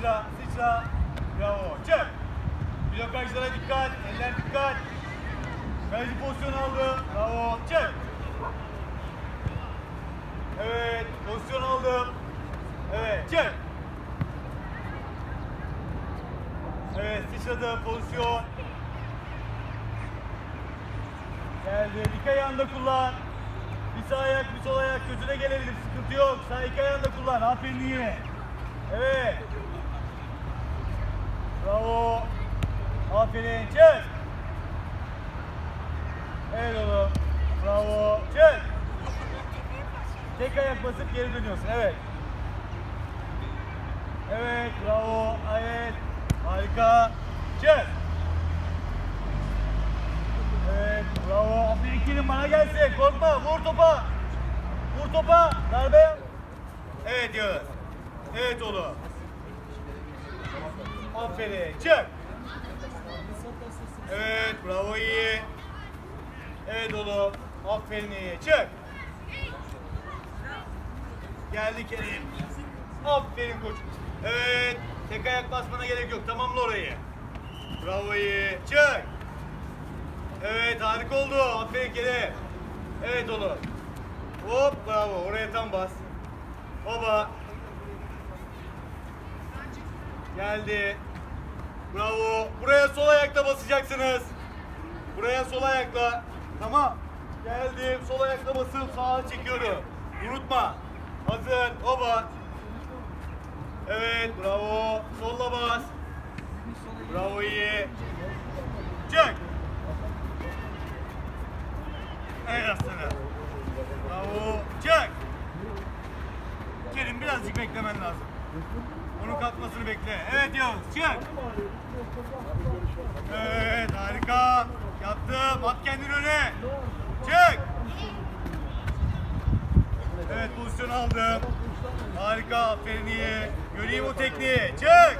sıçra, sıçra. Bravo. Çık. Blokajlara dikkat. Eller dikkat. Kaleci pozisyon aldı. Bravo. Çık. Evet. Pozisyon aldım. Evet. Çık. Evet. Sıçradı. Pozisyon. Geldi. İki ayağında kullan. Bir sağ ayak, bir sol ayak kötüne gelebilir. Sıkıntı yok. Sağ iki ayağında kullan. Aferin iyi. Evet. Bravo. Aferin. Çık. Evet oğlum. Bravo. Çık. Tek ayak basıp geri dönüyorsun. Evet. Evet. Bravo. Evet. Harika. Çık. Evet. Bravo. Aferin ikilin bana gelsin. Korkma. Vur topa. Vur topa. Darbe. Evet Yağız. Evet oğlum. Aferin. Çık. Evet. Bravo iyi. Evet oğlum. Aferin iyi. Çık. Geldi Kerim. Aferin koç. Evet. Tek ayak basmana gerek yok. Tamamla orayı. Bravo iyi. Çık. Evet harika oldu. Aferin Kerim. Evet oğlum. Hop bravo. Oraya tam bas. Baba. Geldi. Bravo. Buraya sol ayakla basacaksınız. Buraya sol ayakla. Tamam. Geldim. Sol ayakla basıp sağa çekiyorum. Unutma. Hazır. Oba. Evet. Bravo. Solla bas. Bravo iyi. Çek. Evet aslanım. Bravo. Çek. Kerim birazcık beklemen lazım. Onun kalkmasını bekle. Evet Yavuz. Çık. Evet harika. Yaptım. At kendini öne. Çık. Evet pozisyon aldım. Harika. Aferin iyi. Göreyim o tekniği. Çık.